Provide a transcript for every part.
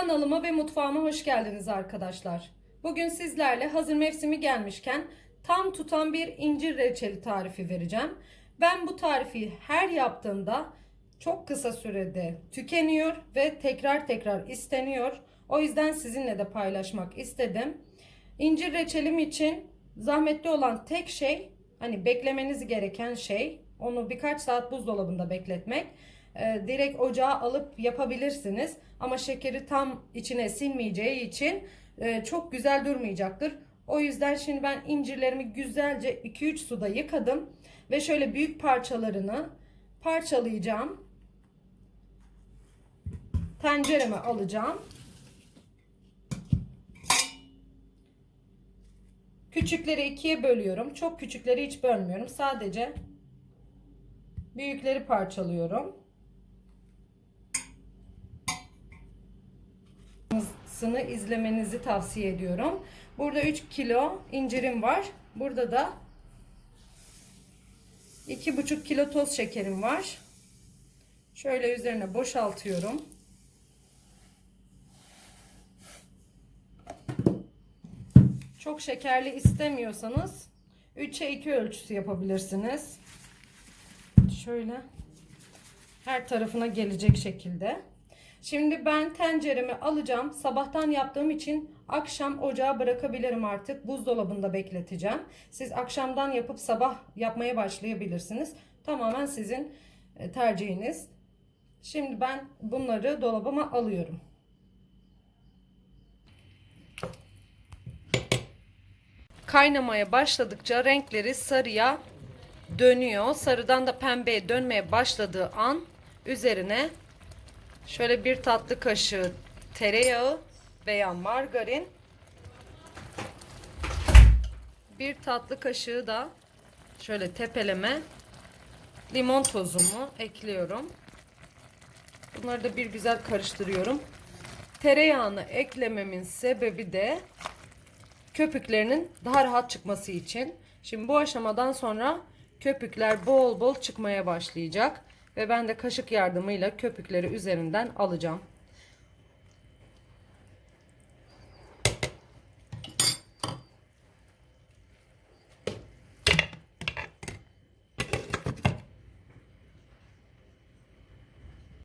Kanalıma ve mutfağıma hoş geldiniz arkadaşlar. Bugün sizlerle hazır mevsimi gelmişken tam tutan bir incir reçeli tarifi vereceğim. Ben bu tarifi her yaptığımda çok kısa sürede tükeniyor ve tekrar tekrar isteniyor. O yüzden sizinle de paylaşmak istedim. İncir reçelim için zahmetli olan tek şey hani beklemeniz gereken şey onu birkaç saat buzdolabında bekletmek. Ee, direkt ocağa alıp yapabilirsiniz ama şekeri tam içine sinmeyeceği için e, çok güzel durmayacaktır. O yüzden şimdi ben incirlerimi güzelce 2-3 suda yıkadım ve şöyle büyük parçalarını parçalayacağım. Tencereme alacağım. Küçükleri ikiye bölüyorum. Çok küçükleri hiç bölmüyorum. Sadece büyükleri parçalıyorum. Sını izlemenizi tavsiye ediyorum. Burada 3 kilo incirim var. Burada da 2,5 kilo toz şekerim var. Şöyle üzerine boşaltıyorum. Çok şekerli istemiyorsanız 3'e 2 ölçüsü yapabilirsiniz. Şöyle her tarafına gelecek şekilde. Şimdi ben tenceremi alacağım. Sabahtan yaptığım için akşam ocağa bırakabilirim artık. Buzdolabında bekleteceğim. Siz akşamdan yapıp sabah yapmaya başlayabilirsiniz. Tamamen sizin e, tercihiniz. Şimdi ben bunları dolabıma alıyorum. Kaynamaya başladıkça renkleri sarıya dönüyor. Sarıdan da pembeye dönmeye başladığı an üzerine şöyle bir tatlı kaşığı tereyağı veya margarin bir tatlı kaşığı da şöyle tepeleme limon tozumu ekliyorum. Bunları da bir güzel karıştırıyorum. Tereyağını eklememin sebebi de köpüklerinin daha rahat çıkması için. Şimdi bu aşamadan sonra köpükler bol bol çıkmaya başlayacak. Ve ben de kaşık yardımıyla köpükleri üzerinden alacağım.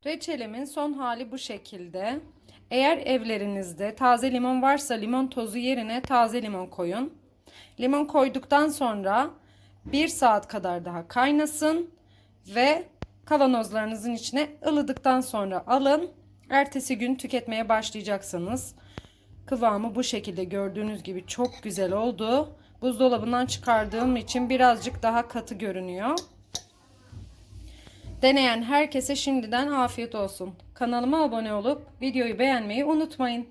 Reçelimin son hali bu şekilde. Eğer evlerinizde taze limon varsa limon tozu yerine taze limon koyun. Limon koyduktan sonra 1 saat kadar daha kaynasın ve kavanozlarınızın içine ılıdıktan sonra alın. Ertesi gün tüketmeye başlayacaksınız. Kıvamı bu şekilde gördüğünüz gibi çok güzel oldu. Buzdolabından çıkardığım için birazcık daha katı görünüyor. Deneyen herkese şimdiden afiyet olsun. Kanalıma abone olup videoyu beğenmeyi unutmayın.